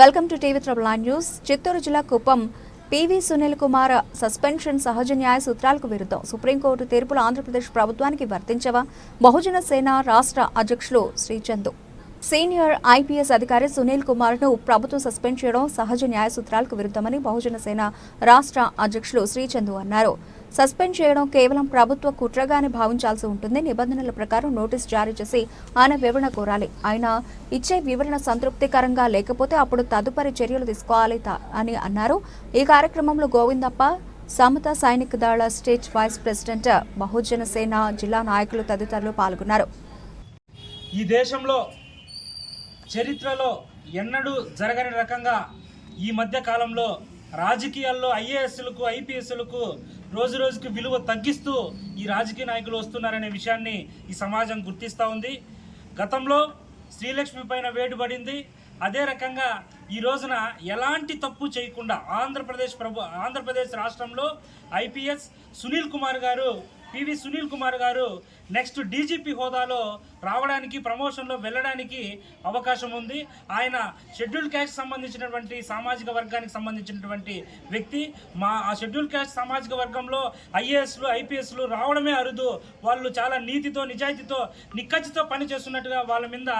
Welcome to TV trouble news. Chittoor జిల్లా Kuppam PV Sunil Kumar suspension సహజ న్యాయ సూత్రాలకు విరుద్ధం. సుప్రీంకోర్టు తీర్పులు ఆంధ్రప్రదేశ్ ప్రభుత్వానికి వర్తించవా? బహుజన సేన రాష్ట్ర అధ్యక్షులు శ్రీచందు. సీనియర్ ఐపీఎస్ అధికారి సునీల్ కుమార్ను ప్రభుత్వం సస్పెండ్ చేయడం సహజ న్యాయ సూత్రాలకు విరుద్ధమని బహుజన సేన రాష్ట్ర అధ్యక్షులు శ్రీచందు అన్నారు. సస్పెండ్ చేయడం కేవలం ప్రభుత్వ కుట్రగానే భావించాల్సి ఉంటుంది. నిబంధనల ప్రకారం నోటీస్ జారీ చేసి ఆయన వివరణ కోరాలి. ఆయన ఇచ్చే వివరణ సంతృప్తికరంగా లేకపోతే అప్పుడు తదుపరి చర్యలు తీసుకోవాలి అని అన్నారు. ఈ కార్యక్రమంలో Govindappa Samata Sainik Dal state vice president Bahujan Sena జిల్లా నాయకులు తదితరులు పాల్గొన్నారు. ఈ దేశంలో చరిత్రలో ఎన్నడూ జరగని రకంగా ఈ మధ్య కాలంలో రాజకీయాల్లో ఐఏఎస్లకు ఐపీఎస్లకు రోజు రోజుకి విలువ తగ్గిస్తూ ఈ రాజకీయ నాయకులు వస్తున్నారనే విషయాన్ని ఈ సమాజం గుర్తిస్తూ ఉంది. గతంలో శ్రీలక్ష్మి పైన వేటు పడింది. అదే రకంగా ఈ రోజున ఎలాంటి తప్పు చేయకుండా ఆంధ్రప్రదేశ్ ప్రభు ఆంధ్రప్రదేశ్ రాష్ట్రంలో ఐపీఎస్ సునీల్ కుమార్ గారు పివి సునీల్ కుమార్ గారు నెక్స్ట్ డీజీపీ హోదాలో రావడానికి ప్రమోషన్లో వెళ్ళడానికి అవకాశం ఉంది. ఆయన షెడ్యూల్ క్యాస్ట్ సంబంధించినటువంటి సామాజిక వర్గానికి సంబంధించినటువంటి వ్యక్తి. మా ఆ షెడ్యూల్ క్యాస్ట్ సామాజిక వర్గంలో ఐఏఎస్లు ఐపీఎస్లు రావడమే అరుదు. వాళ్ళు చాలా నీతితో నిజాయితీతో నిక్కచ్చితో పని చేస్తున్నట్టుగా వాళ్ళ మీద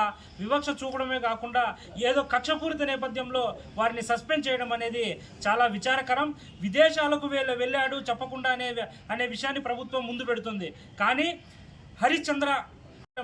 వివక్ష చూపడమే కాకుండా ఏదో కక్షపూరిత నేపథ్యంలో వారిని సస్పెండ్ చేయడం అనేది చాలా విచారకరం. విదేశాలకు వెళ్ళ వెళ్ళాడు చెప్పకుండా అనే అనే విషయాన్ని ప్రభుత్వం ముందు పెడుతుంది. కానీ హరిశ్చంద్ర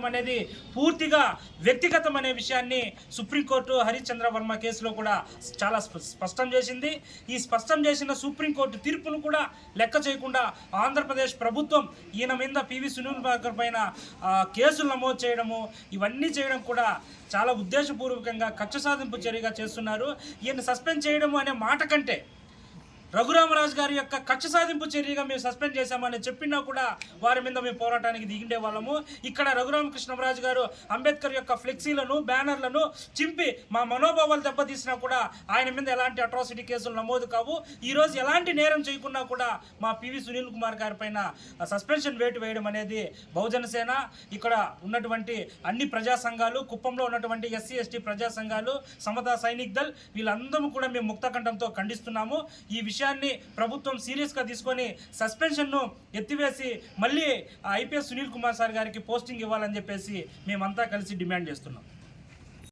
అనేది పూర్తిగా వ్యక్తిగతం అనే విషయాన్ని సుప్రీంకోర్టు హరిశ్చంద్ర వర్మ కేసులో కూడా చాలా స్ప- స్పష్టం చేసింది. ఈ స్పష్టం చేసిన సుప్రీంకోర్టు తీర్పును కూడా లెక్క చేయకుండా ఆంధ్రప్రదేశ్ ప్రభుత్వం ఈయన మీద పివి సునీల్ భాకర్ పైన కేసులు నమోదు చేయడము ఇవన్నీ చేయడం కూడా చాలా ఉద్దేశపూర్వకంగా కక్ష సాధింపు చర్యగా చేస్తున్నారు. ఈయన సస్పెండ్ చేయడము అనే మాట కంటే రఘురామరాజు గారి యొక్క కక్ష సాధింపు చర్యగా మేము సస్పెండ్ చేశామని చెప్పినా కూడా వారి మీద మేము పోరాటానికి దిగిండే వాళ్ళము. ఇక్కడ రఘురామకృష్ణరాజు గారు అంబేద్కర్ యొక్క ఫ్లెక్సీలను బ్యానర్లను చింపి మా మనోభావాలు దెబ్బతీసినా కూడా ఆయన మీద ఎలాంటి అట్రాసిటీ కేసులు నమోదు కావు. ఈ రోజు ఎలాంటి నేరం చేయకుండా కూడా మా పివి సునీల్ కుమార్ గారి పైన సస్పెన్షన్ వేటు వేయడం అనేది బహుజన సేన. ఇక్కడ ఉన్నటువంటి అన్ని ప్రజా సంఘాలు కుప్పంలో ఉన్నటువంటి ఎస్సీ ఎస్టీ ప్రజా సంఘాలు సమతా సైనిక్ దళ్ వీళ్ళందరూ కూడా మేము ముక్తకంఠంతో ఖండిస్తున్నాము. ఈ విషయం విషయాన్ని ప్రభుత్వం సీరియస్గా తీసుకొని సస్పెన్షన్ను ఎత్తివేసి మళ్ళీ ఐపీఎస్ సునీల్ కుమార్ సార్ గారికి పోస్టింగ్ ఇవ్వాలని చెప్పేసి మేమంతా కలిసి డిమాండ్ చేస్తున్నాం.